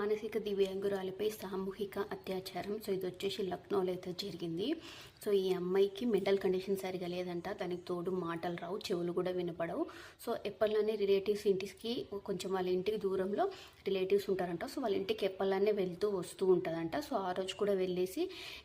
మానసిక దివ్యాంగురాలిపై సామూహిక అత్యాచారం. సో ఇది వచ్చేసి లక్నోలో అయితే జరిగింది. సో ఈ అమ్మాయికి మెంటల్ కండిషన్ సరిగా లేదంట. దానికి తోడు మాటలు రావు చెవులు కూడా వినపడవు. సో ఎప్పటిలానే రిలేటివ్స్ ఇంటికి కొంచెం వాళ్ళ ఇంటికి దూరంలో రిలేటివ్స్ ఉంటారంట. సో వాళ్ళ ఇంటికి ఎప్పటిలానే వెళ్తూ వస్తూ ఉంటుందంట. సో ఆ రోజు కూడా వెళ్ళేసి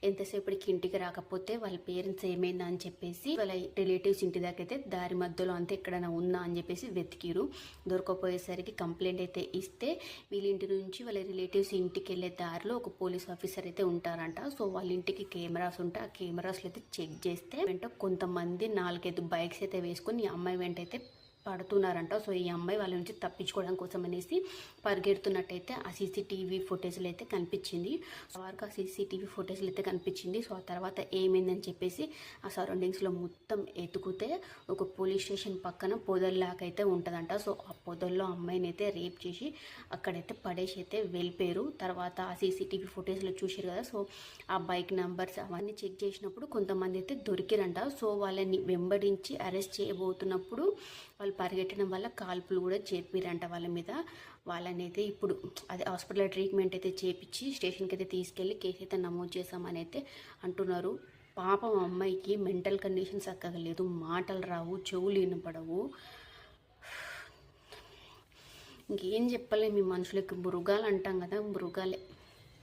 ఎంతసేపటికి ఇంటికి రాకపోతే వాళ్ళ పేరెంట్స్ ఏమైందా అని చెప్పేసి వాళ్ళ రిలేటివ్స్ ఇంటి దాకా అయితే దారి మధ్యలో అంతా ఎక్కడైనా ఉందా అని చెప్పేసి వెతికిరు. దొరకపోయేసరికి కంప్లైంట్ అయితే ఇస్తే వీళ్ళ ఇంటి నుంచి వాళ్ళ రిలేటివ్స్ ఇంటికి వెళ్ళే దారిలో ఒక పోలీస్ ఆఫీసర్ అయితే ఉంటారంట. సో వాళ్ళ ఇంటికి కెమెరాస్ ఉంటే ఆ కెమెరాస్లో అయితే చెక్ చేస్తే వెంట కొంతమంది నాలుగైదు బైక్స్ అయితే వేసుకుని ఈ అమ్మాయి వెంట అయితే పడుతున్నారంట. సో ఈ అమ్మాయి వాళ్ళ నుంచి తప్పించుకోవడం కోసం అనేసి పరిగెడుతున్నట్టయితే ఆ సీసీటీవీ ఫుటేజ్లు అయితే కనిపించింది. సో వరకు ఆ సీసీటీవీ ఫుటేజ్లు అయితే కనిపించింది. సో ఆ తర్వాత ఏమైందని చెప్పేసి ఆ సరౌండింగ్స్లో మొత్తం ఎతుకుతే ఒక పోలీస్ స్టేషన్ పక్కన పొదల్లాకైతే ఉంటుందంట. సో ఆ పొదల్లో అమ్మాయిని అయితే రేప్ చేసి అక్కడైతే పడేసి అయితే వెళ్ళిపోయారు. తర్వాత ఆ సీసీటీవీ ఫుటేజ్లో చూసారు కదా. సో ఆ బైక్ నెంబర్స్ అవన్నీ చెక్ చేసినప్పుడు కొంతమంది అయితే దొరికిరంట. సో వాళ్ళని వెంబడించి అరెస్ట్ చేయబోతున్నప్పుడు వాళ్ళు పరిగెట్టడం వల్ల కాల్పులు కూడా చేపిరంట వాళ్ళ మీద. వాళ్ళనైతే ఇప్పుడు అదే హాస్పిటల్ ట్రీట్మెంట్ అయితే చేపించి స్టేషన్కి అయితే తీసుకెళ్ళి కేసు అయితే నమోదు చేశామని అయితే అంటున్నారు. పాపం అమ్మాయికి మెంటల్ కండిషన్ చక్కగా లేదు మాటలు రావు చెవులు వినపడవు. ఇంకేం చెప్పలేము మనుషులకి మృగాలు అంటాం కదా మృగాలే.